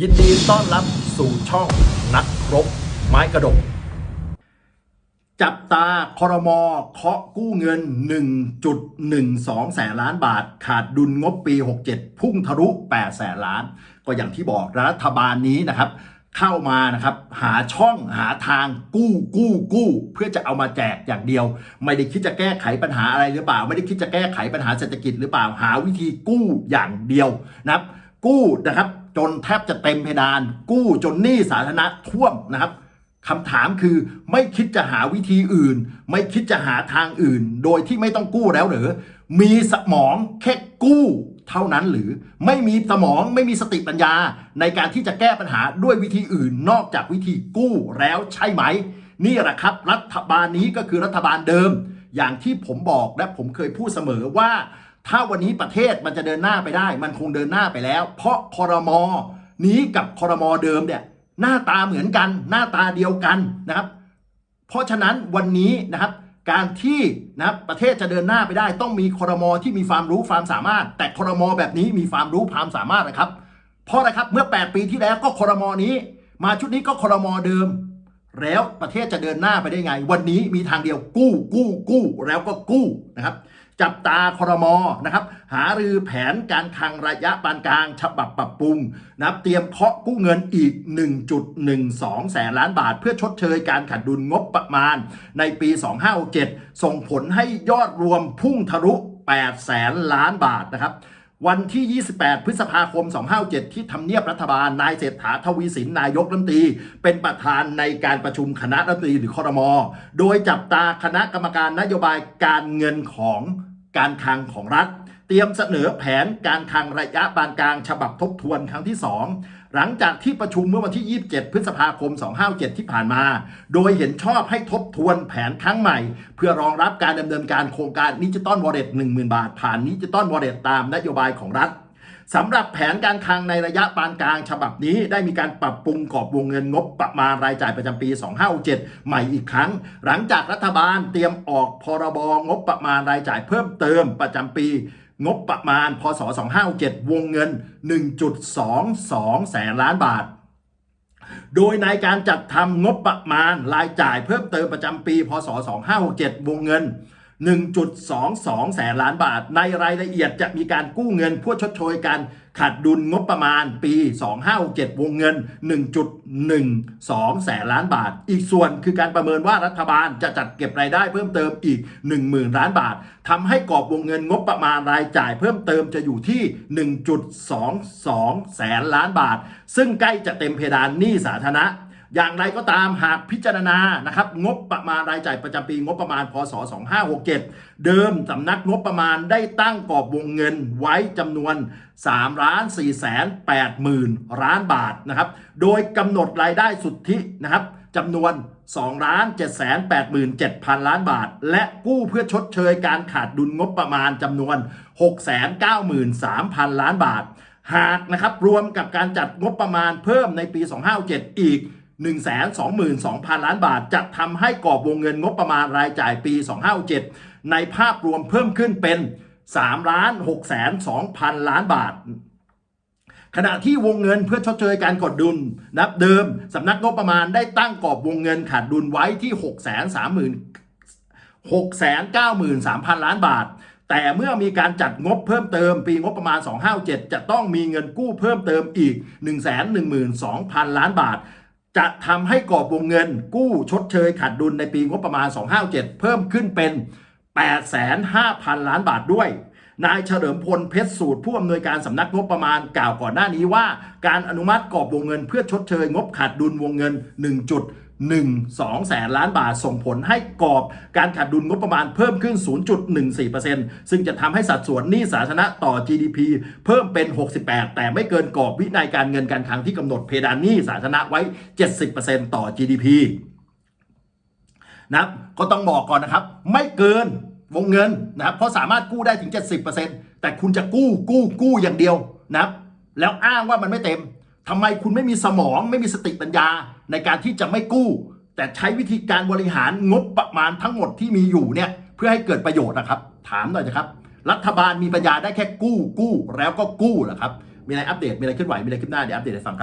ยินดีต้อนรับสู่ช่องนักครบไม้กระดก จับตาคอรมอเคาะกู้เงิน 1.12 แสนล้านบาท ขาดดุลงบปี 67 พุ่งทะลุ8แสนล้าน ก็อย่างที่บอกรัฐบาลนี้นะครับ เข้ามานะครับ หาช่องหาทางกู้กู้กู้ เพื่อจะเอามาแจกอย่างเดียว ไม่ได้คิดจะแก้ไขปัญหาอะไรหรือเปล่า ไม่ได้คิดจะแก้ไขปัญหาเศรษฐกิจหรือเปล่าหาวิธีกู้อย่างเดียวนะครับ กู้นะครับ จนแทบจะเต็มเพดาน กู้จนหนี้สาธารณะท่วมนะครับคำถามคือไม่คิดจะหาวิธีอื่น ไม่คิดจะหาทางอื่น โดยที่ไม่ต้องกู้แล้วหรือมีสมองแค่กู้เท่านั้นหรือไม่มีสมองไม่มีสติปัญญา ในการที่จะแก้ปัญหาด้วยวิธีอื่น นอกจากวิธีกู้แล้วใช่ไหม นี่แหละครับ รัฐบาลนี้ก็คือรัฐบาลเดิม อย่างที่ผมบอกและผมเคยพูดเสมอว่า ถ้าวันนี้ประเทศมันจะเดินหน้าไปได้ มันคงเดินหน้าไปแล้ว เพราะคอรมอนี้กับคอรมอเดิมเนี่ยหน้าตาเหมือนกัน หน้าตาเดียวกันนะครับ เพราะฉะนั้นวันนี้นะครับ การที่นะครับประเทศจะเดินหน้าไปได้ ต้องมีคอรมอที่มีความรู้ความสามารถ แต่คอรมอแบบนี้มีความรู้ความสามารถนะครับ เพราะอะไรครับเมื่อ 8 ปีที่แล้วก็คอรมอนี้ มาชุดนี้ก็คอรมอเดิม แล้วประเทศจะเดินหน้าไปได้ไง วันนี้มีทางเดียวกู้กู้กู้แล้วก็กู้นะครับ จับตาคอรมอนะครับหารือแผนการคังระยะปานกลาง ฉบับปรับปรุงนะครับเตรียมเคาะกู้เงินอีก 1.12 แสนล้านบาท เพื่อชดเชยการขาดดุลงบประมาณ ในปี 2567 ส่งผลให้ยอดรวมพุ่งทะลุ 8 แสนล้านบาทนะครับวันที่ 28 พฤษภาคม 257 ที่ทำเนียบรัฐบาล นายเศรษฐาทวีสิน นายกรัฐมนตรี เป็นประธานในการประชุมคณะรัฐมนตรีหรือคอรมอ โดยจับตาคณะกรรมการนโยบายการเงินของ การคลังของรัฐ เตรียมเสนอแผนการคลังระยะปานกลางฉบับทบทวนครั้งที่ 2 หลังจากที่ประชุมเมื่อวันที่ 27 พฤษภาคม 257 ที่ผ่านมา โดยเห็นชอบให้ทบทวนแผนครั้งใหม่ เพื่อรองรับการดำเนินการโครงการนิจิตอลวอลเล็ต10,000 บาท ผ่านนิจิตอลวอลเล็ตตามนโยบายของรัฐ สำหรับแผนการคลังในระยะปานกลางฉบับนี้ได้มีการปรับปรุงกรอบวงเงินงบประมาณรายจ่ายประจำปี 2567 ใหม่อีกครั้ง หลังจากรัฐบาลเตรียมออกพรบงบประมาณรายจ่ายเพิ่มเติมประจำปีงบประมาณ พศ 2567 วงเงิน 1.22 แสนล้านบาท โดยในการจัดทำงบประมาณรายจ่ายเพิ่มเติมประจำปี พศ 2567 วงเงิน 1.22 แสนล้านบาท ในรายละเอียดจะมีการกู้เงินเพื่อชดเชยการขาดดุลงบประมาณปี 2567 วงเงิน 1.12 แสนล้านบาท อีกส่วนคือการประเมินว่ารัฐบาลจะจัดเก็บรายได้เพิ่มเติมอีก 10,000 ล้านบาท ทำให้กรอบวงเงินงบประมาณรายจ่ายเพิ่มเติมจะอยู่ที่ 1.22 แสนล้านบาท ซึ่งใกล้จะเต็มเพดานหนี้สาธารณะ อย่างไรก็ตามหากพิจารณานะครับงบประมาณรายจ่ายประจำปีงบประมาณพศ 2567 เดิมสำนักงบประมาณได้ตั้งกรอบวงเงินไว้จำนวน3ล้าน4แสน8หมื่นล้านบาทนะครับโดยกำหนดรายได้สุทธินะครับจำนวน2ล้าน7แสน8หมื่น7พันล้านบาท และกู้เพื่อชดเชยการขาดดุลงบประมาณจำนวน6แสน9หมื่น3พันล้านบาท หากนะครับรวมกับการจัดงบประมาณเพิ่มในปี 257อีก 122,000 ล้านบาท จะทำให้กรอบวงเงินงบประมาณรายจ่ายปี 257ในภาพรวมเพิ่มขึ้นเป็น3ล้าน6แสน2,000ล้านบาท ขณะที่วงเงินเพื่อชดเชยการกดดุล นับเดิมสำนักงบประมาณได้ตั้งกรอบวงเงินขาดดุลไว้ที่ 6 3 0 0 0 6 9 3 0 0 0 ล้านบาท แต่เมื่อมีการจัดงบเพิ่มเติม ปีงบประมาณ 257 จะต้องมีเงินกู้เพิ่มเติมอีก 112,000 ล้านบาท จะทำให้กรอบวงเงิน กู้ชดเชยขาดดุลในปีงบประมาณ 257 เพิ่มขึ้นเป็น 8 5 0 0 0 ล้านบาทด้วย นายเฉลิมพลเพชรสูตรผู้อำนวยการสำนักงบประมาณกล่าวก่อนหน้านี้ว่า การอนุมัติกรอบวงเงินเพื่อชดเชยงบขาดดุลวงเงิน 1. 1 2แสนล้านบาทส่งผลให้กรอบการขาดดุลงบประมาณเพิ่มขึ้น 0.14%ซึ่งจะทำให้สัดส่วนหนี้สาธารณะต่อ GDP เพิ่มเป็น 68 แต่ไม่เกินกรอบวินัยการเงินการคลังที่กำหนดเพดานหนี้สาธารณะไว้ 70%ต่อ GDP นะครับก็ต้องบอกก่อนนะครับ ไม่เกินวงเงินนะครับเพราะสามารถกู้ได้ถึง 70%แต่คุณจะกู้กู้กู้อย่างเดียวนะครับแล้วอ้างว่ามันไม่เต็ม ทำไมคุณไม่มีสมองไม่มีสติปัญญาในการที่จะไม่กู้ แต่ใช้วิธีการบริหารงบประมาณทั้งหมดที่มีอยู่เนี่ยเพื่อให้เกิดประโยชน์นะครับ ถามหน่อยนะครับ รัฐบาลมีปัญญาได้แค่กู้กู้แล้วก็กู้เหรอครับมีอะไรอัปเดตมีอะไรเคลื่อนไหวมีอะไรขึ้นหน้าเดี๋ยวอัปเดตให้ฟังครับ